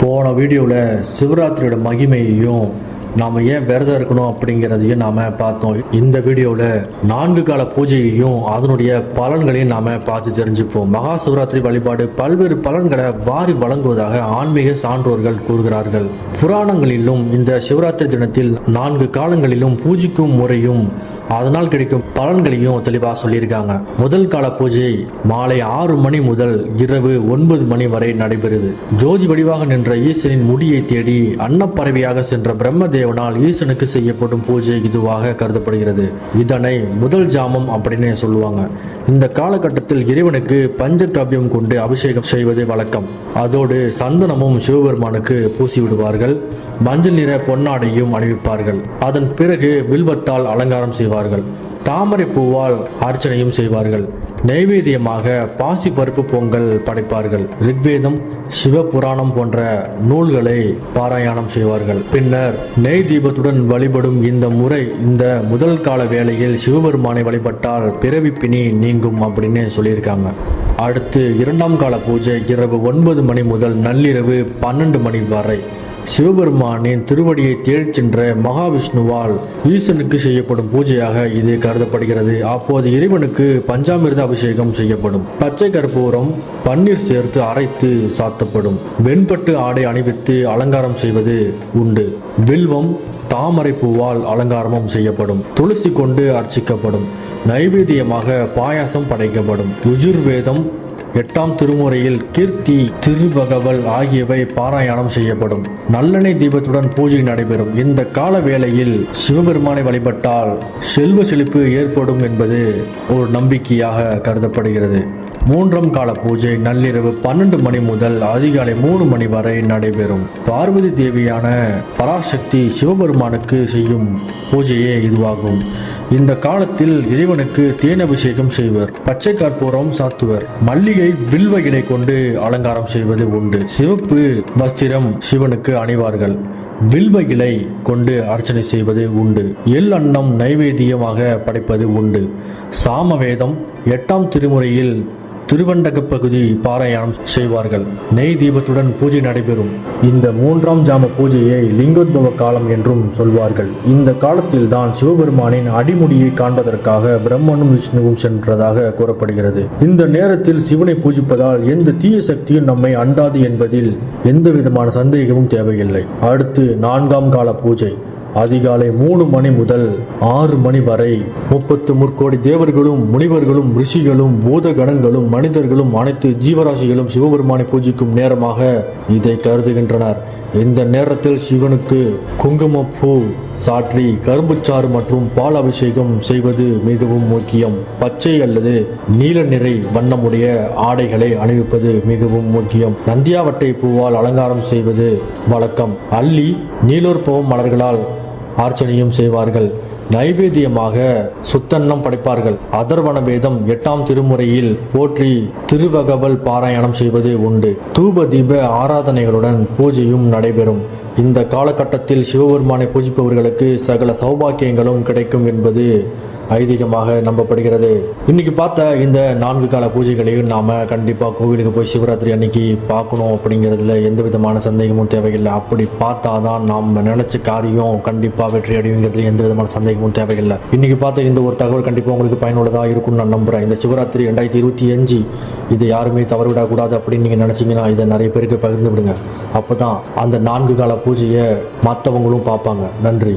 போன வீடியோவில் சிவராத்திரியோட மகிமையையும் நாம் ஏன் விரதம் இருக்கணும் அப்படிங்கிறதையும் நாம் பார்த்தோம். இந்த வீடியோவில் நான்கு கால பூஜையையும் அதனுடைய பலன்களையும் நாம் பார்த்து தெரிஞ்சுப்போம். மகா சிவராத்திரி வழிபாடு பல்வேறு பலன்களை வாரி வழங்குவதாக ஆன்மீக சான்றோர்கள் கூறுகிறார்கள். புராணங்களிலும் இந்த சிவராத்திரி தினத்தில் நான்கு காலங்களிலும் பூஜிக்கும் முறையும் அதனால் கிடைக்கும் பலன்களையும் தெளிவாக சொல்லியிருக்காங்க. முதல் கால பூஜை மாலை ஆறு மணி முதல் இரவு ஒன்பது மணி வரை நடைபெறுது. ஜோதி வடிவாக நின்ற ஈசனின் முடியை தேடி அன்னப்பறவையாக சென்ற பிரம்மதேவனால் ஈசனுக்கு செய்யப்படும் பூஜை இதுவாக கருதப்படுகிறது. இதனை முதல் ஜாமம் அப்படின்னு சொல்லுவாங்க. இந்த காலகட்டத்தில் இறைவனுக்கு பஞ்சகவ்யம் கொண்டு அபிஷேகம் செய்வது வழக்கம். அதோடு சந்தனமும் சிவபெருமானுக்கு பூசி விடுவார்கள். மஞ்சள் நிற பொன்னாடையும் அணிவிப்பார்கள். அதன் பிறகு வில்வத்தால் அலங்காரம் செய்வார்கள். தாமரை பூவால் அர்ச்சனையும் செய்வார்கள். நைவேத்தியமாக பாசி பருப்பு பொங்கல் படைப்பார்கள். ரிக்வேதம் சிவபுராணம் போன்ற நூல்களை பாராயணம் செய்வார்கள். பின்னர் நெய் தீபத்துடன் வழிபடும் இந்த முறை இந்த முதல் கால வேளையில் சிவபெருமானை வழிபட்டால் பிறவி பிணி நீங்கும் அப்படின்னு சொல்லியிருக்காங்க. அடுத்து இரண்டாம் கால பூஜை இரவு ஒன்பது மணி முதல் நள்ளிரவு பன்னெண்டு மணி வரை. சிவபெருமானின் திருவடியை தேடிச் சென்ற மகாவிஷ்ணுவால் ஈசனுக்கு செய்யப்படும் பூஜையாக இது கருதப்படுகிறது. அப்போது இறைவனுக்கு பஞ்சாமிர்த அபிஷேகம் செய்யப்படும். பச்சை கற்பூரம் பன்னீர் சேர்த்து அரைத்து சாத்தப்படும். வெண்பட்டு ஆடை அணிவித்து அலங்காரம் செய்வது உண்டு. வில்வம் தாமரை பூவால் அலங்காரமும் செய்யப்படும். துளசி கொண்டு அர்ச்சிக்கப்படும். நைவேத்தியமாக பாயாசம் படைக்கப்படும். யுஜுர்வேதம் எட்டாம் திருமுறையில் கீர்த்தி திருவகவல் ஆகியவை பாராயணம் செய்யப்படும். நல்லெண்ணெய் தீபத்துடன் பூஜை நடைபெறும். இந்த கால வேளையில் சிவபெருமானை வழிபட்டால் செல்வ செழிப்பு ஏற்படும் என்பது ஒரு நம்பிக்கையாக கருதப்படுகிறது. மூன்றாம் கால பூஜை நள்ளிரவு பன்னெண்டு மணி முதல் அதிகாலை மூணு மணி வரை நடைபெறும். பார்வதி தேவியான பராசக்தி சிவபெருமானுக்கு செய்யும் பூஜையே இதுவாகும். இந்த காலத்தில் இறைவனுக்கு தேன் அபிஷேகம் செய்வர் பச்சை கற்பூரம் சாத்துவர் மல்லிகை வில்வ இலை கொண்டு அலங்காரம் செய்வது உண்டு. சிவப்பு வஸ்திரம் சிவனுக்கு அணிவார்கள். வில்வ இலை கொண்டு அர்ச்சனை செய்வது உண்டு. எள் அன்னம் நைவேத்தியமாக படைப்பது உண்டு. சாமவேதம் எட்டாம் திருமுறையில் திருவண்டக பகுதி பாராயணம் செய்வார்கள். நெய் தீபத்துடன் பூஜை நடைபெறும். இந்த மூன்றாம் ஜாம பூஜையை லிங்கோத்பவ காலம் என்றும் சொல்வார்கள். இந்த காலத்தில் தான் சிவபெருமானின் அடிமுடியை காண்பதற்காக பிரம்மனும் விஷ்ணுவும் சென்றதாக கூறப்படுகிறது. இந்த நேரத்தில் சிவனை பூஜிப்பதால் எந்த தீய சக்தியும் நம்மை அண்டாது என்பதில் எந்த விதமான சந்தேகமும் தேவையில்லை. அடுத்து நான்காம் கால பூஜை. அதிகாலை மூணு மணி முதல் ஆறு மணி வரை முப்பத்து முற்கோடி தேவர்களும் முனிவர்களும் ரிஷிகளும் பூத கணங்களும் மனிதர்களும் அனைத்து ஜீவராசிகளும் சிவபெருமானை பூஜிக்கும் நேரமாக இதை கருதுகின்றனர். இந்த நேரத்தில் சிவனுக்கு குங்குமப்பூ சாற்றி கரும்புச்சாறு மற்றும் பால் அபிஷேகம் செய்வது மிகவும் முக்கியம். பச்சை அல்லது நீல நிறை வண்ணமுடைய ஆடைகளை அணிவிப்பது மிகவும் முக்கியம். நந்தியாவட்டை பூவால் அலங்காரம் செய்வது வழக்கம். அள்ளி நீலோற்பவம் மலர்களால் அர்ச்சனையும் செய்வார்கள். நைவேத்தியமாக சுத்தன்னம் படைப்பார்கள். அதர்வன வேதம் எட்டாம் திருமுறையில் போற்றி திருவகவல் பாராயணம் செய்வது உண்டு. தூப தீப ஆராதனைகளுடன் பூஜையும் நடைபெறும். இந்த காலகட்டத்தில் சிவபெருமானை பூஜிப்பவர்களுக்கு சகல சௌபாக்கியங்களும் கிடைக்கும் என்பது ஐதீகமாக நம்பப்படுகிறது. இன்னைக்கு பார்த்த இந்த நான்கு கால பூஜைகளையும் நாம கண்டிப்பா கோவிலுக்கு போய் சிவராத்திரி அன்னைக்கு பார்க்கணும் அப்படிங்கிறதுல எந்த விதமான சந்தேகமும் தேவையில்லை. அப்படி பார்த்தாதான் நாம் நினைச்ச காரியம் கண்டிப்பா வெற்றி அடையுங்கிறதுல எந்த விதமான சந்தேகமும் தேவையில்லை. இன்னைக்கு பார்த்த இந்த ஒரு தகவல் கண்டிப்பா உங்களுக்கு பயனுள்ளதா இருக்கும்னு நான் நம்புறேன். இந்த சிவராத்திரி ரெண்டாயிரத்தி இருபத்தி அஞ்சு இதை யாருமே தவறவிடக்கூடாது அப்படின்னு நீங்க நினைச்சீங்கன்னா இதை நிறைய பேருக்கு பகிர்ந்து விடுங்க. அப்பதான் அந்த நான்கு கால பூஜையை மற்றவங்களும் பார்ப்பாங்க. நன்றி.